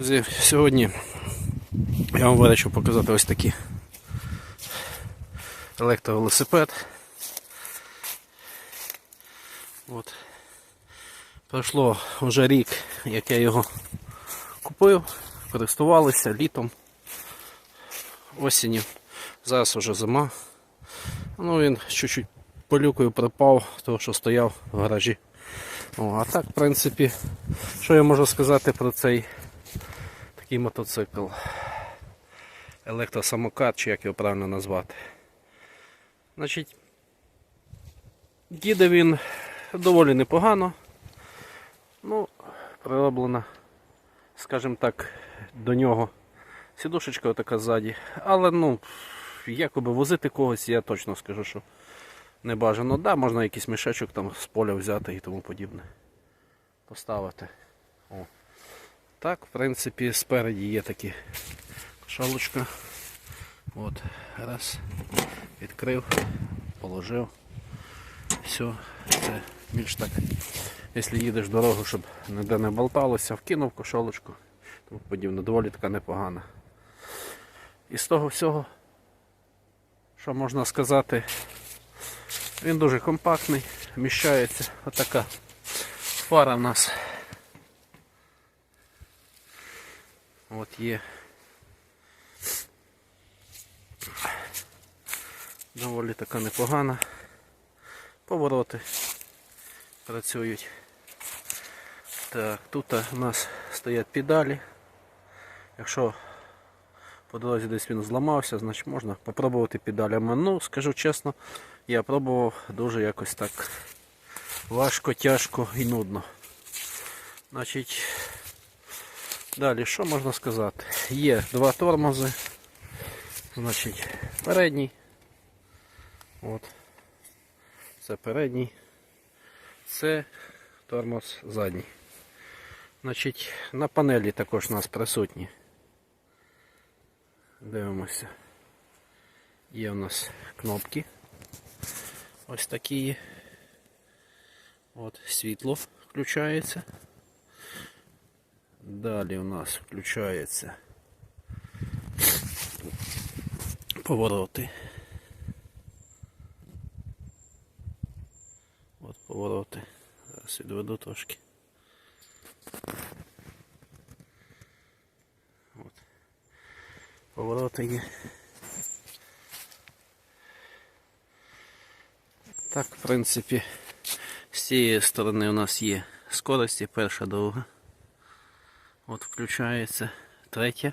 Друзі, Сьогодні я вам вирішив показати ось такі електровелосипед. От. Пройшло вже рік, як я його купив, користувалися літом, осінню. Зараз вже зима. Ну він чуть-чуть полюкою припав, того що стояв в гаражі. О, а так, в принципі, що я можу сказати про цей такий мотоцикл. Електросамокат, чи як його правильно назвати. Значить, їде він доволі непогано. Ну, прироблена, скажімо так, до нього сідушечка така ззаді. Але ну, якоби возити когось, я точно скажу, що не бажано. Да, можна якийсь мішечок там з поля взяти і тому подібне. Поставити. О. Так, в принципі, спереді є такі шалочка. От, раз, відкрив, положив. Все, це більш так. Якщо їдеш дорогу, щоб ніде не болталося, вкинув кошолочку, тому подібне, доволі така непогана. І з того всього, що можна сказати, він дуже компактний, вміщається. Отака фара в нас. От є. Доволі така непогана. Повороти працюють. Так, тут у нас стоять педалі. Якщо по дорозі десь він зламався, значить можна попробувати педалями. Ну, скажу чесно, я пробував дуже якось так важко, тяжко і нудно. Значить, Далі, що можна сказати? Є два тормози. Значить, передній. От. Це передній. Це тормоз задній. Значить, на панелі також у нас присутні. Дивимося. Є у нас кнопки. Ось такі. От, світло включається. Далі у нас включається повороти. От повороти. Зараз відведу трошки. От. Повороти є. Так, в принципі, з цієї сторони у нас є скорості, перша друга. От включається третя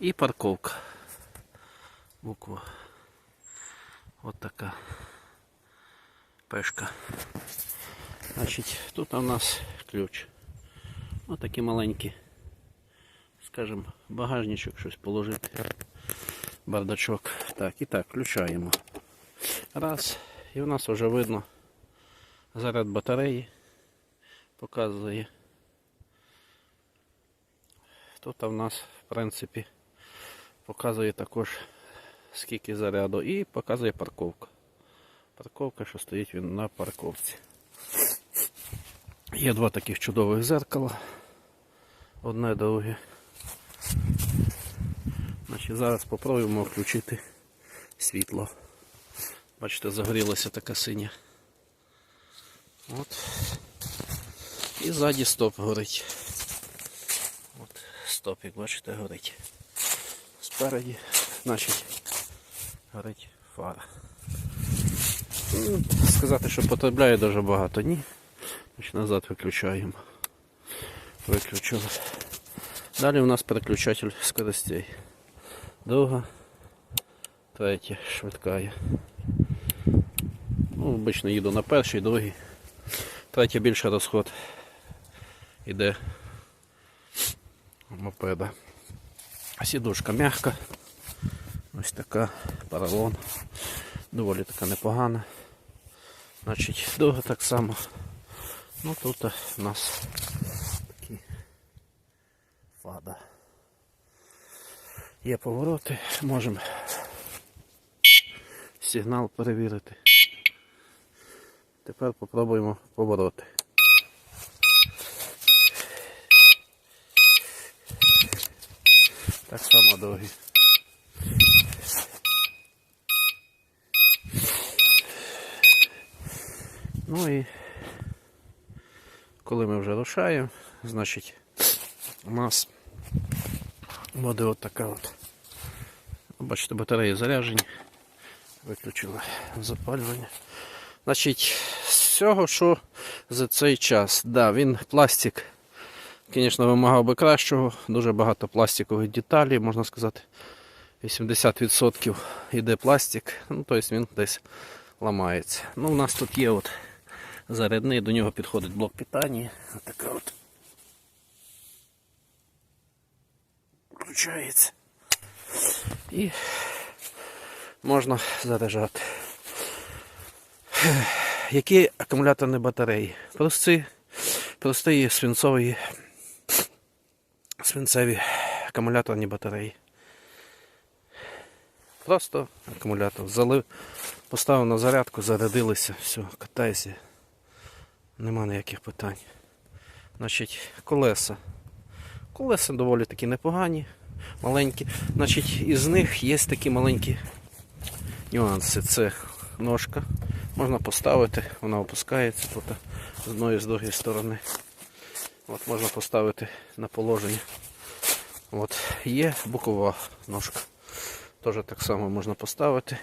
і парковка. Буква. От така пешка. Значить, тут у нас ключ. Ось такі маленькі, скажімо, багажничок щось положити. Бардачок. Так, і так, включаємо. Раз. І у нас вже видно заряд батареї. Показує. Тут в нас, в принципі, показує також скільки заряду і показує парковка. Парковка, що стоїть він на парковці. Є два таких чудових зеркала. Одне друге. Значить, Зараз спробуємо включити світло. Бачите, загорілася така синя. От. І ззаді стоп горить. От стоп, як бачите, горить. Спереді, значить, горить фара. Ну, сказати, що потребляє дуже багато, ні. Значить, назад виключаємо. Виключили. Далі у нас переключатель скоростей. Друга, третя, швидка. Ну, обично їду на перший, другий. Третя більше розход іде мопеда. Сідушка м'яка. Ось така, поролон. Доволі така непогана. Значить, друга так само. Ну тут у нас такі фада. Є повороти, можемо сигнал перевірити. Тепер попробуємо повороти. Так. Ну і коли ми вже рушаємо, значить у нас буде от така от. Бачите, батареї заряджені. Виключили запалювання. Значить, з цього, що за цей час, да, він пластик, звісно, вимагав би кращого, дуже багато пластикових деталей, можна сказати. 80% йде пластик, ну тобто він десь ламається. Ну, у нас тут є от зарядний, до нього підходить блок питання. Така от. Включається. І можна заряджати. Які акумуляторні батареї? Прості, прості свинцові, свинцеві акумуляторні батареї. Просто акумулятор. Залив, поставив на зарядку, зарядилися, все, катайся. Нема ніяких питань. Значить, колеса. Колеса доволі таки непогані, маленькі. Значить, із них є такі маленькі нюанси. Це ножка. Можна поставити, вона опускається тут з одної з другої сторони. От можна поставити на положення. От є бокова ножка. Теж так само можна поставити.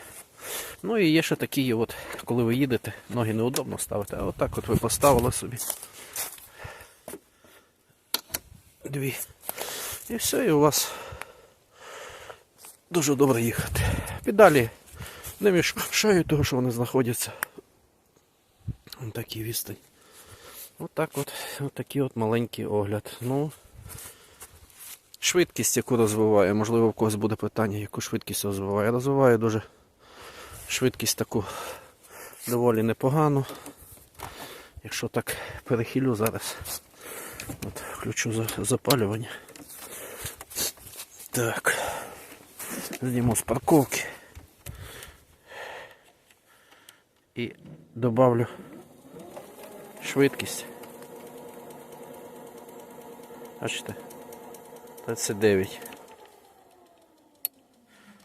Ну і є ще такі, от, коли ви їдете, ноги неудобно ставити, а отак от ви поставили собі. Дві. І все, і у вас дуже добре їхати. Педалі не мішають того, що вони знаходяться. Ось такий відстань. Отак от, от такий от маленький огляд. Ну, швидкість, яку розвиває, можливо, в когось буде питання, яку швидкість розвиває. Розвиває дуже швидкість таку доволі непогану. Якщо так перехилю зараз, от включу за- запалювання. Так. Зніму з парковки. І добавлю швидкість. Бачите? 39.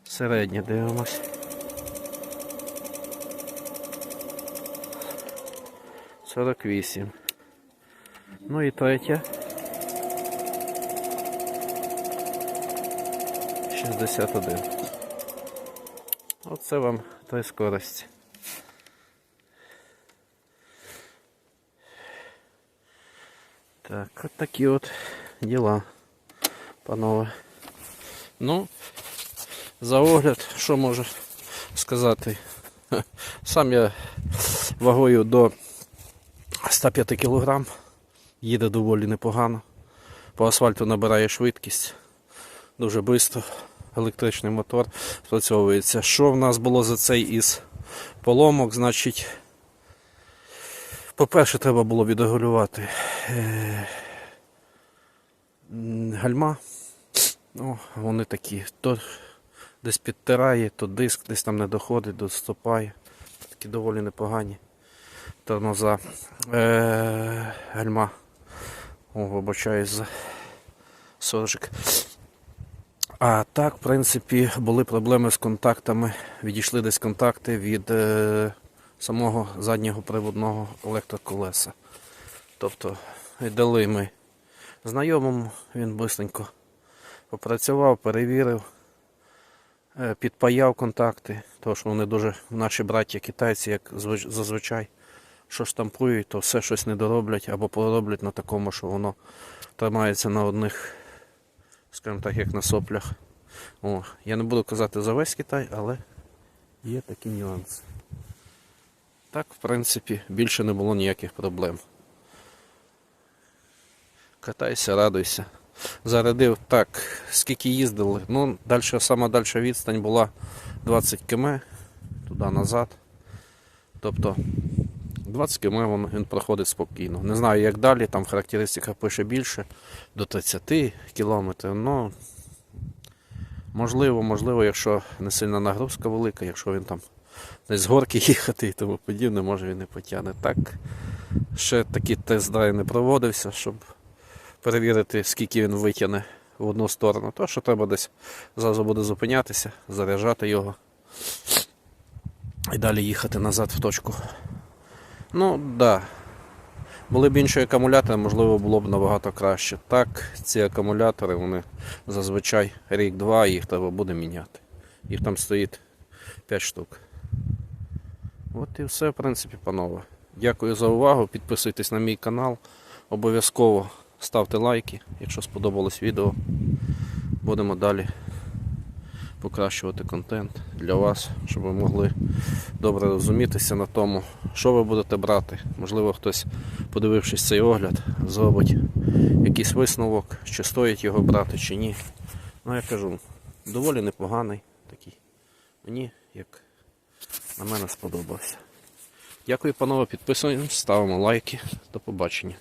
Середня дивимось. Сорок вісім. Ну і третя. 61. Оце вам три скорості. Так, от такі от діла, панове. Ну, за огляд, що можу сказати? Сам я вагою до 105 кг. Їде доволі непогано. По асфальту набирає швидкість. Дуже швидко. Електричний мотор спрацьовується. Що в нас було за цей із поломок? Значить, по-перше, треба було відрегулювати е, гальма. Ну, вони такі, то десь підтирає, то диск десь там не доходить, доступає. Такі доволі непогані. Тормоза. Е, гальма. О, вибачаюсь за соржик. А так, в принципі, були проблеми з контактами. Відійшли десь контакти від е, самого заднього приводного електроколеса. Тобто дали ми знайомому, він бистренько попрацював, перевірив, е, підпаяв контакти, тому що вони дуже наші браття китайці, як зазвичай, що штампують, то все щось не дороблять або пороблять на такому, що воно тримається на одних, скажімо так, як на соплях. О, я не буду казати за весь Китай, але є такі нюанси. Так, в принципі, більше не було ніяких проблем. Катайся, радуйся. Зарядив так, скільки їздили. Ну, далі, сама дальша відстань була 20 км туди-назад. Тобто 20 км він, він проходить спокійно. Не знаю, як далі, там характеристика пише більше, до 30 км. Ну, можливо, можливо, якщо не сильна нагрузка велика, якщо він там десь з горки їхати і тому подібне, може він і потягне. Так, ще такий тест-драйв не проводився, щоб перевірити, скільки він витягне в одну сторону, то що треба десь зразу буде зупинятися, заряджати його і далі їхати назад в точку. Ну, так. Да. Були б інші акумулятори, можливо, було б набагато краще. Так, ці акумулятори, вони зазвичай рік-два, їх треба буде міняти. Їх там стоїть 5 штук. От і все, в принципі, панове. Дякую за увагу. Підписуйтесь на мій канал. Обов'язково ставте лайки, якщо сподобалось відео. Будемо далі покращувати контент для вас, щоб ви могли добре розумітися на тому, що ви будете брати. Можливо, хтось, подивившись цей огляд, зробить якийсь висновок, чи стоїть його брати, чи ні. Ну, я кажу, доволі непоганий такий. Мені, як на мене, сподобався. Дякую, панове, підписуємось, ставимо лайки. До побачення.